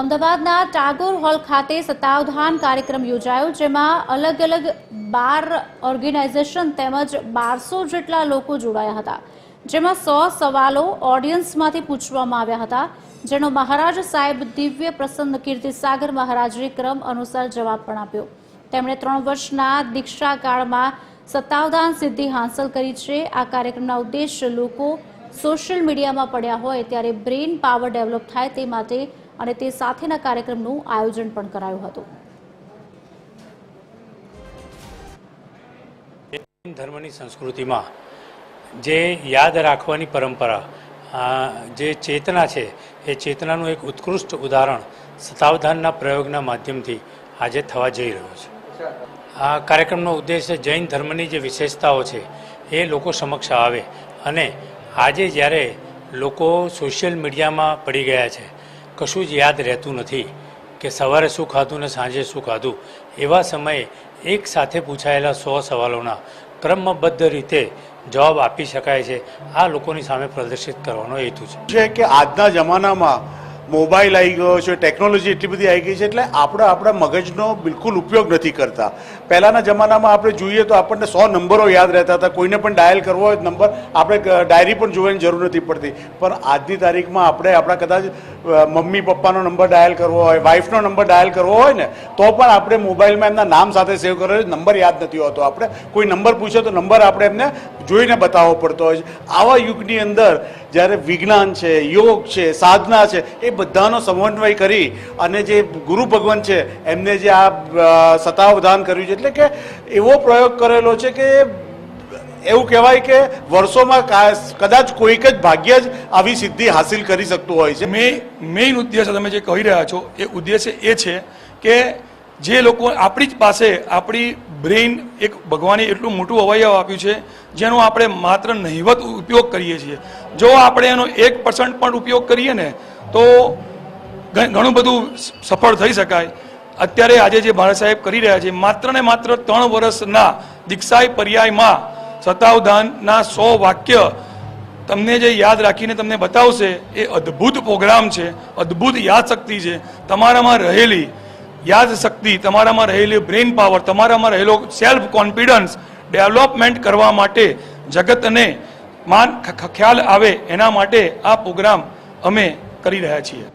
અમદાવાદના ટાગોર હોલ ખાતે સત્તાવધાન કાર્યક્રમ યોજાયો, જેમાં અલગ અલગ બાર ઓર્ગેનાઇઝેશન તેમજ બારસો જેટલા લોકો જોડાયા હતા, જેમાં સો સવાલો ઓડિયન્સમાંથી પૂછવામાં આવ્યા હતા, જેનો મહારાજ સાહેબ દિવ્ય પ્રસન્ન કીર્તિસાગર મહારાજે ક્રમ અનુસાર જવાબ પણ આપ્યો. તેમણે ત્રણ વર્ષના દીક્ષા કાળમાં સત્તાવધાન સિદ્ધિ હાંસલ કરી છે. આ કાર્યક્રમના ઉદ્દેશ્ય લોકો સોશિયલ મીડિયામાં પડ્યા હોય ત્યારે બ્રેઇન પાવર ડેવલપ થાય તે માટે અને તે સાથેના કાર્યક્રમનું આયોજન પણ કરાયું હતું. ધર્મની સંસ્કૃતિમાં જે યાદ રાખવાની પરંપરા જે ચેતના છે, એ ચેતનાનું એક ઉત્કૃષ્ટ ઉદાહરણ સતાવધાનના પ્રયોગના માધ્યમથી આજે થવા જઈ રહ્યો છે. આ કાર્યક્રમનો ઉદ્દેશ્ય જૈન ધર્મની જે વિશેષતાઓ છે, એ લોકો સમક્ષ આવે અને આજે જ્યારે લોકો સોશિયલ મીડિયામાં પડી ગયા છે કશું જ યાદ રહેતું નથી કે સવારે શું ખાધું ને સાંજે શું ખાધું. એવા સમયે એક સાથે પૂછાયેલા સો સવાલોના ક્રમબદ્ધ રીતે જવાબ આપી શકાય છે. આ લોકોની સામે પ્રદર્શિત કરવાનો હેતુ છે. કે આજના જમાનામાં મોબાઈલ આવી ગયો છે ટેકનોલોજી એટલી બધી આવી ગઈ છે, એટલે આપણે આપણા મગજનો બિલકુલ ઉપયોગ નથી કરતા. પહેલાંના જમાનામાં આપણે જોઈએ તો આપણને સો નંબરો યાદ રહેતા હતા, કોઈને પણ ડાયલ કરવો હોય નંબર આપણે ડાયરી પણ જોવાની જરૂર નથી પડતી. પણ આજની તારીખમાં આપણે આપણા કદાચ મમ્મી પપ્પાનો નંબર ડાયલ કરવો હોય વાઈફનો નંબર ડાયલ કરવો હોય ને, તો પણ આપણે મોબાઈલમાં એમના નામ સાથે સેવ કરેલો નંબર યાદ નથી હોતો. આપણે કોઈ નંબર પૂછે તો નંબર આપણે એમને જોઈને બતાવવો પડતો હોય છે. આવા યુગની અંદર જ્યારે વિજ્ઞાન છે, યોગ છે, સાધના છે, એ બધાનો સમન્વય કરી અને જે ગુરુ ભગવાન છે, એમને જે આ સત્તાવધાન કર્યું છે, એટલે કે એવો પ્રયોગ કરેલો છે કે એવું કહેવાય કે વર્ષોમાં કદાચ કોઈક જ ભાગ્ય જ આવી સિદ્ધિ હાસિલ કરી શકતું હોય છે. મેઇન મેઇન ઉદ્દેશ તમે જે કહી રહ્યા છો, એ ઉદ્દેશ્ય એ છે કે જે લોકો આપણી જ પાસે, આપણી બ્રેઇન એક ભગવાને એટલું મોટું અવયવ આપ્યું છે, જેનો આપણે માત્ર નહિવત ઉપયોગ કરીએ છીએ. જો આપણે એનો એક પર્સન્ટ પણ ઉપયોગ કરીએ ને, તો ઘણું બધું સફળ થઈ શકાય. અત્યારે આજે જે ભારત સાહેબ કરી રહ્યા છે, માત્ર ને માત્ર ત્રણ વર્ષના દીક્ષાય પર્યાયમાં સતાવધાનના સો વાક્ય તમને જે યાદ રાખીને તમને બતાવશે, એ અદ્ભુત પ્રોગ્રામ છે, અદ્ભુત યાદશક્તિ છે, તમારામાં રહેલી યાદ શક્તિ, તમારામાં રહેલી બ્રેઇન પાવર તમારામાં રહેલો સેલ્ફ કોન્ફિડન્સ ડેવલપમેન્ટ કરવા માટે જગતને માન ખ્યાલ આવે એના માટે આ પ્રોગ્રામ અમે કરી રહ્યા છીએ.